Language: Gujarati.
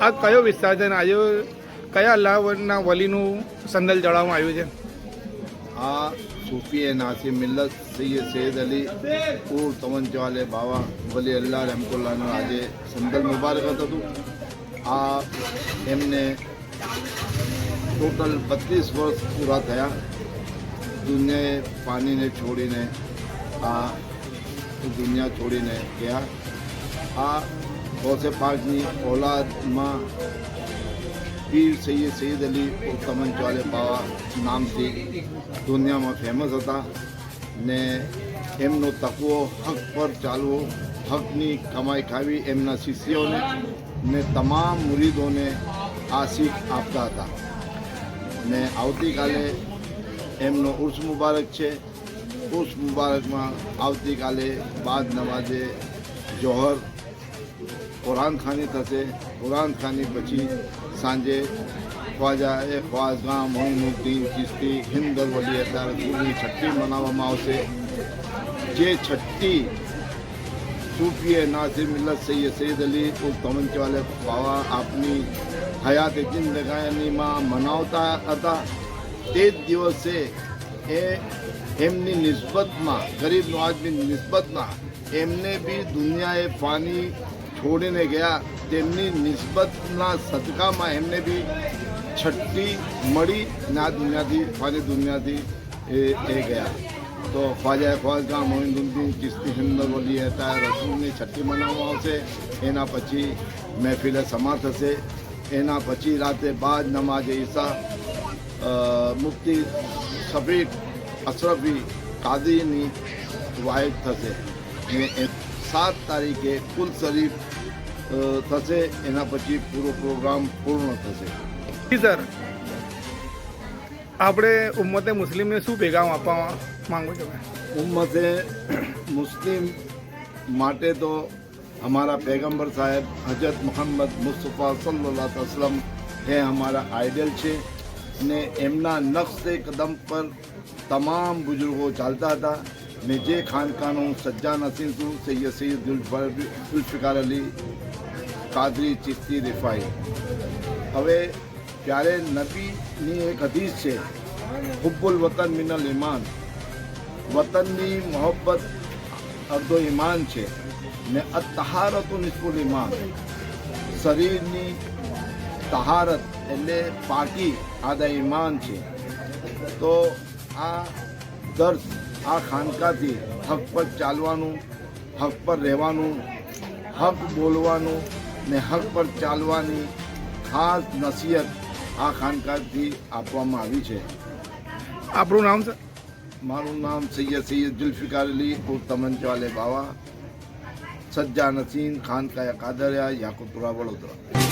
આ કયો વિસ્તાર છે અને આજે કયા અલ્લાહના વલીનું સંદલ જળાવવામાં આવ્યું છે? આ સૂફી નાસી મિલ્લત સૈયદ સૈયદ અલી પૂર તવંચ વાલે બાવા વલી અલ્લાહ રહેમતુલ્લાહનું આજે સંદલ મુબારક હતું આ એમને ટોટલ બત્રીસ વર્ષ પૂરા થયા. દુનિયાએ પાણીને છોડીને આ દુનિયા છોડીને ગયા. આ ગૌસે પાકની ઓલાદમાં પીર સૈયદ સૈયદ અલી તમંચ વાલે બાવા નામથી દુનિયામાં ફેમસ હતા ને એમનો તકવો હક પર ચાલવો, હકની કમાઈ ખાવી એમના શિષ્યોને ને તમામ મુરીદોને આ શીખ આપતા હતા. ને આવતીકાલે એમનો ઉર્સ મુબારક છે. ઉર્સ મુબારકમાં આવતીકાલે બાદ નવાજે જોહર ખાની થશે કુરાન ખાની પછી સાંજે ખ્વાજા એ ખ્વાજગામ મોઇનુદ્દીન ચિસ્તી હિન્દ વલી અદાલતની છઠ્ઠી મનાવવામાં આવશે જે છઠ્ઠી સૂફીએ નાસિર મિલ્લત સૈયદ સૈદ અલી ઉલ તમંચવાલે બાવા આપની હયાત જિંદગાનીમાં મનાવતા હતા તે જ દિવસે એ એમની નિસ્બતમાં ગરીબ નવાજની નિસ્બતમાં એમને બી દુનિયાએ ફાની છોડીને ગયા. તેમની નિસ્બતના સદકામાં એમને બી છઠ્ઠી મળી ના દુનિયાથી ફાની દુનિયાથી એ એ ગયા. તો ખ્વાજા ખ્વાજા મોહિંદુદ્દીન ચિસ્તી હિન્દ બોલી હતા રસૂલની છઠ્ઠી મનાવવામાં આવશે. એના પછી મહેફિલે સમા થશે. એના પછી રાતે બાદ નમાજ ઈસા મુફ્તી શફીક અશરફી કાદીની વાયદ થશે. અને સાત તારીખે કુલ શરીફ થશે એના પછી પૂરો પ્રોગ્રામ પૂર્ણ થશે જી સર આપણે ઉમ્મતે મુસ્લિમને શું પેગામ આપવા માંગો છો ઉમ્મતે મુસ્લિમ માટે તો हमारा पैगंबर साहब हजरत मोहम्मद मुस्तफ़ा सल्लल्लाहु अलैहि वसल्लम એ અમારા આઇડલ છે ને એમના નકશે કદમ પર તમામ બુઝુર્ગો ચાલતા હતા ખાનકાનું સજ્જા નસીન હતું સૈયદ સૈયદ જુલ્ફર- અલી, કાદરી, ચિશ્તી, રિફાઈ. હવે ત્યારે નબીની એક હદીસ છે, હુબ્બુલ વતન મિનલ ઈમાન વતનની મોહબ્બત અડધો ઈમાન છે, ને અતહારતો નિસ્ફુલ ઈમાન. શરીરની તહારત એટલે પાકી આદા ઈમાન છે. તો આ દર્શ આ ખાનકાથી હક પર ચાલવાનું હક પર રહેવાનું હક બોલવાનું ને હક પર ચાલવાની ખાસ નસીહત આ ખાનકાથી આપવામાં આવી છે. આપણું નામ સર? મારું નામ સૈયદ સૈયદ જુલ્ફિકાર અલી તમંચ વાલે બાવા સજ્જા નસીન ખાનકા કાદરિયા યાકુતરા વડોદરા.